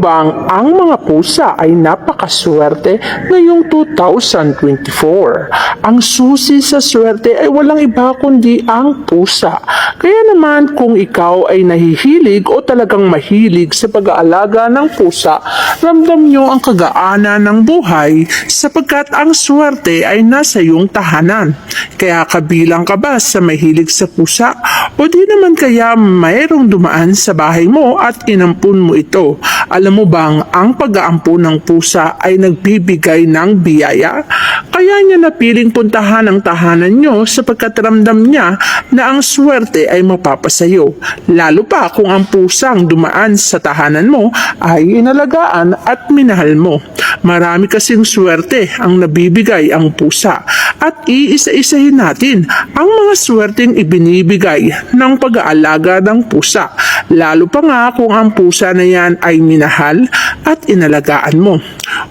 bang ang mga pusa ay napakaswerte ngayong 2024? Ang susi sa swerte ay walang iba kundi ang pusa. Kaya naman kung ikaw ay nahihilig o talagang mahilig sa pag-aalaga ng pusa, ramdam nyo ang kagaanan ng buhay sapagkat ang swerte ay nasa iyong tahanan. Kaya kabilang ka ba sa mahilig sa pusa? O di naman kaya mayroong dumaan sa bahay mo at inampun mo ito? Alam mo bang ang pag-aampun ng pusa ay nagbibigay ng biyaya? Kaya niya napiling puntahan ang tahanan nyo sapagkat ramdam niya na ang swerte ay mapapasayo. Lalo pa kung ang pusang dumaan sa tahanan mo ay inalagaan at minahal mo. Marami kasing swerte ang nabibigay ang pusa at iisa-isahin natin ang mga swerteng ibinibigay ng pag-aalaga ng pusa. Lalo pa nga kung ang pusa na yan ay minahal at inalagaan mo.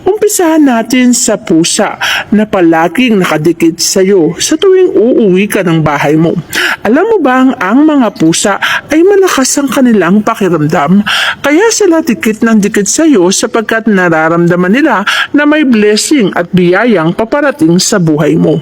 Umpisahan natin sa pusa na palaging nakadikit sa iyo sa tuwing uuwi ka ng bahay mo. Alam mo bang ang mga pusa ay malakas ang kanilang pakiramdam? Kaya sila dikit ng dikit sa iyo sapagkat nararamdaman nila na may blessing at biyayang paparating sa buhay mo.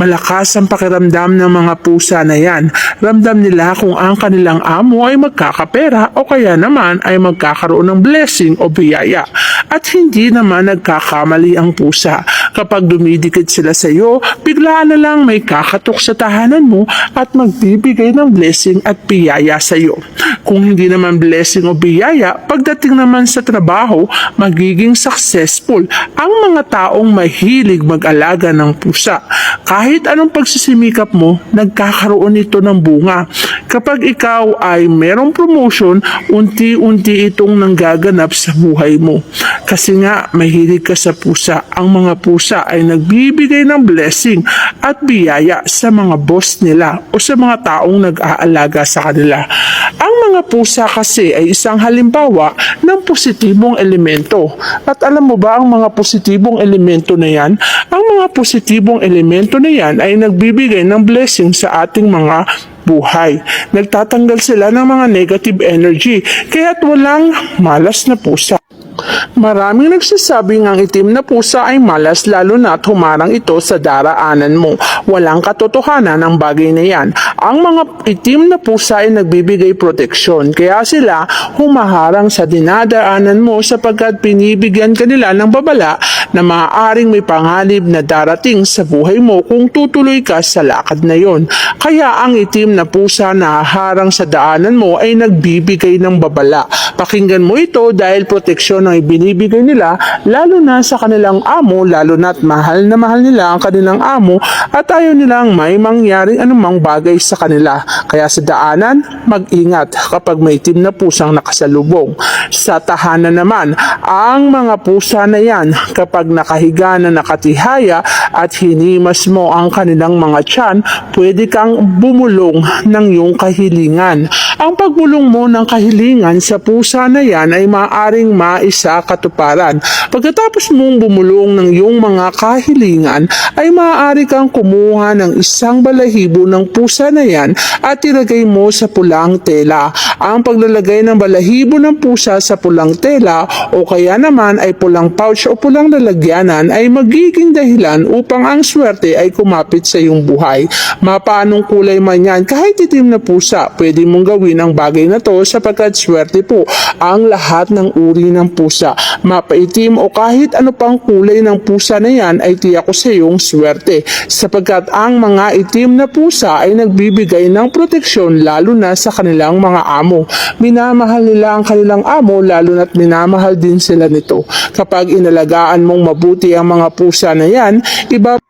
Malakas ang pakiramdam ng mga pusa na yan. Ramdam nila kung ang kanilang amo ay magkakapera o kaya naman ay magkakaroon ng blessing o biyaya. At hindi naman nagkakamali ang pusa. Kapag dumidikit sila sa iyo, biglaan na lang may kakatok sa tahanan mo at magbibigay ng blessing at biyaya sa iyo. Kung hindi naman blessing o biyaya, pagdating naman sa trabaho, magiging successful ang mga taong mahilig mag-alaga ng pusa. Kahit anong pagsisimikap mo, nagkakaroon ito ng bunga. Kapag ikaw ay merong promotion, unti-unti itong nanggaganap sa buhay mo. Kasi nga, mahilig ka sa pusa. Ang mga pusa ay nagbibigay ng blessing at biyaya sa mga boss nila o sa mga taong nag-aalaga sa kanila. Ang mga pusa kasi ay isang halimbawa ng positibong elemento. At alam mo ba ang mga positibong elemento na yan? Ang mga positibong elemento na yan ay nagbibigay ng blessing sa ating mga buhay. Nagtatanggal sila ng mga negative energy, kaya't walang malas na pusa. Maraming nagsasabing ang itim na pusa ay malas lalo na at humarang ito sa daraanan mo. Walang katotohanan ang bagay na yan. Ang mga itim na pusa ay nagbibigay proteksyon kaya sila humaharang sa dinadaanan mo sapagkat pinibigyan kanila ng babala na maaaring may panganib na darating sa buhay mo kung tutuloy ka sa lakad na yon. Kaya ang itim na pusa na harang sa daanan mo ay nagbibigay ng babala. Pakinggan mo ito dahil proteksyon ang ibinibigay nila lalo na sa kanilang amo lalo na't mahal na mahal nila ang kanilang amo at ayaw nilang may mangyaring anumang bagay sa kanila. Kaya sa daanan, mag-ingat kapag may itim na pusang nakasalubong. Sa tahanan naman, ang mga pusa na yan kapag nakahiga na nakatihaya at hinimas mo ang kanilang mga tiyan, pwede kang bumulong ng iyong kahilingan. Ang pagbulong mo ng kahilingan sa pusa na yan ay maaaring maisa katuparan. Pagkatapos mong bumulong ng iyong mga kahilingan, ay maaari kang kumuha ng isang balahibo ng pusa na yan at ilagay mo sa pulang tela. Ang paglalagay ng balahibo ng pusa sa pulang tela o kaya naman ay pulang pouch o pulang lalagyanan ay magiging dahilan upang ang swerte ay kumapit sa iyong buhay. Mapaanong kulay man yan, kahit itim na pusa, pwede mong gawin ang bagay na to sapagkat swerte po ang lahat ng uri ng pusa. Mapaitim o kahit ano pang kulay ng pusa na yan ay tiyak ko sa iyong swerte sapagkat ang mga itim na pusa ay nagbibigay ng proteksyon lalo na sa kanilang mga amo. Minamahal nila ang kanilang amo lalo na't minamahal din sila nito. Kapag inalagaan mong mabuti ang mga pusa na yan, iba